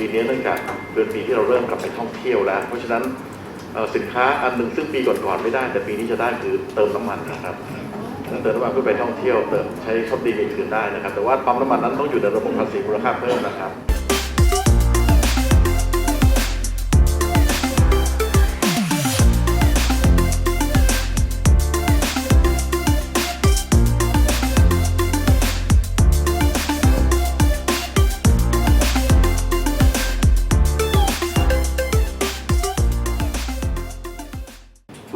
ปีนี้เนื่องจากเป็นปีที่เราเริ่มกลับไปท่องเที่ยวแล้ว เพราะฉะนั้นสินค้าอันหนึ่งซึ่งปีก่อนๆไม่ได้ แต่ปีนี้จะได้คือเติมน้ำมันนะครับเติมน้ำมันเพื่อไปท่องเที่ยวเติมใช้ช็อปดีมีคืนได้นะครับ แต่ว่าปั๊มน้ำมันนั้นต้องอยู่ในระบบภาษีมูลค่าเพิ่มนะครับ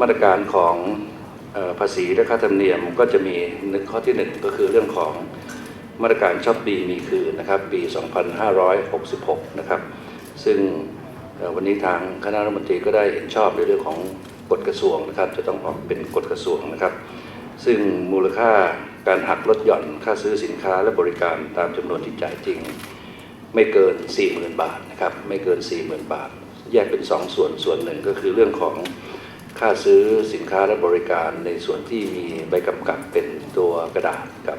มาตรการของออภาษีและค่าธรรมเนียมก็จะมีข้อที่หนึ่งก็คือเรื่องของมาตรการช็อปดีมีคืนนะครับปี 2566 นะครับ ซึ่งวันนี้ทางคณะรัฐมนตรีก็ได้เห็นชอบในเรื่องของกฎกระทรวงนะครับ จะต้องออกเป็นกฎกระทรวงนะครับ ซึ่งมูลค่าการหักลดหย่อนค่าซื้อสินค้าและบริการตามจำนวนที่จ่ายจริง ไม่เกิน 40,000 บาทนะครับไม่เกิน 40,000 บาท แยกเป็น 2 ส่วนส่วนหนึ่งก็คือเรื่องของ ค่าซื้อสินค้าและบริการในส่วนที่มีใบกำกับเป็นตัวกระดาษกับ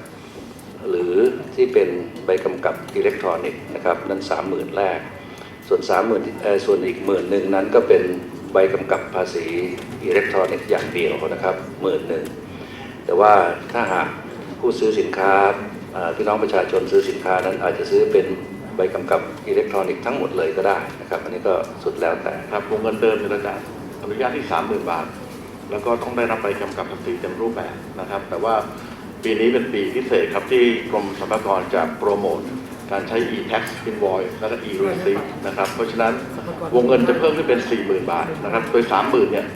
หรือที่เป็นใบกำกับอิเล็กทรอนิกส์นะครับนั่น30,000 แรก ส่วน 30,000เอ่อส่วนอีกหมื่นหนึ่งนั้นก็เป็นใบกำกับภาษีอิเล็กทรอนิกส์อย่างเดียวนะครับหมื่นหนึ่งแต่ว่าถ้าหากผู้ซื้อสินค้าพี่น้องประชาชนซื้อสินค้านั้นอาจจะซื้อเป็นใบกำกับอิเล็กทรอนิกส์ทั้งหมดเลยก็ได้นะครับ อันนี้ก็สุดแล้วแต่ครับวงเงินเดิมเนี่ยเราจะ อนุญาตที่ 30,000 บาท แล้วก็ต้องได้รับใบกำกับภาษีเต็มรูปแบบนะครับ แต่ว่าปีนี้เป็นปีพิเศษครับที่กรมสรรพากรจะโปรโมทการใช้ e-tax invoice และก็ e-receipt นะครับ เพราะฉะนั้นวงเงินจะเพิ่มขึ้นเป็น 40,000 บาทนะครับ โดย 30,000 เนี่ย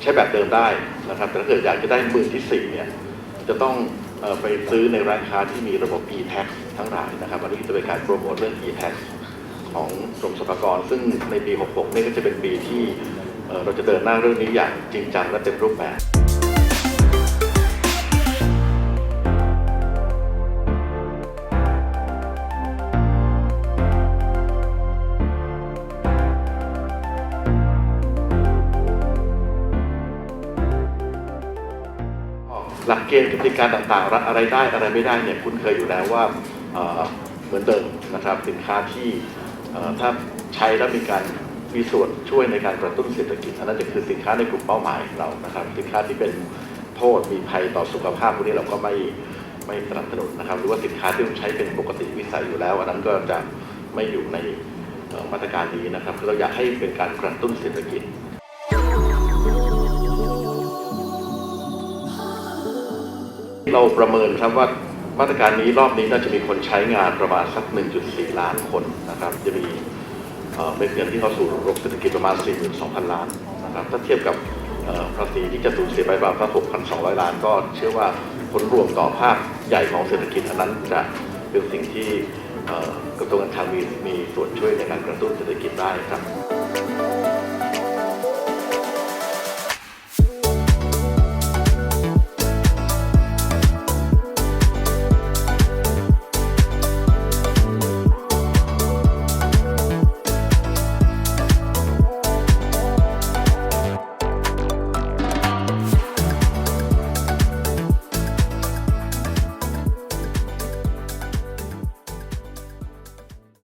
ใช้แบบเดิมได้นะครับ แต่ถ้าเกิดอยากจะได้หมื่นที่ 4 เนี่ย จะต้องไปซื้อในร้านค้าที่มีระบบ e-tax ทั้งหลายนะครับ อันนี้จะเป็นการโปรโมทเรื่อง e-tax ของกรมสรรพากร ซึ่งในปี 66 นี่ก็จะเป็นปีที่ เราจะเดินหน้าเรื่องนี้อย่างจริงจังและเต็มรูปแบบหลักเกณฑ์กติกาต่างๆ อะไรได้อะไรไม่ได้เนี่ยคุ้นเคยอยู่แล้วว่าเหมือนเดิมนะครับสินค้าที่ถ้าใช้แล้วมีการ มีส่วนช่วยในการกระตุ้นเศรษฐกิจอันนั้นจะคือสินค้าในกลุ่มเป้าหมายของเรานะครับ สินค้าที่เป็นโทษมีภัยต่อสุขภาพพวกนี้เราก็ไม่ไม่สนับสนุนนะครับ หรือว่าสินค้าที่ใช้เป็นปกติวิสัยอยู่แล้ว อันนั้นก็จะไม่อยู่ในมาตรการนี้นะครับคือเราอยากให้เป็นการกระตุ้นเศรษฐกิจเราประเมินครับว่ามาตรการนี้รอบนี้น่าจะมีคนใช้งานประมาณสัก 1.4 ล้านคนนะครับ จะมี เอ่อเป็นเงินที่เข้าสู่ระบบเศรษฐกิจประมาณ 42,000 ล้านนะครับถ้าเทียบกับภาษีที่จะสูญเสียไปประมาณ6,200 ล้าน ก็เชื่อว่าผลรวมต่อภาคใหญ่ของเศรษฐกิจอันนั้นจะเป็นสิ่งที่กระทรวงการคลังมีมีส่วนช่วยในการกระตุ้นเศรษฐกิจได้ครับ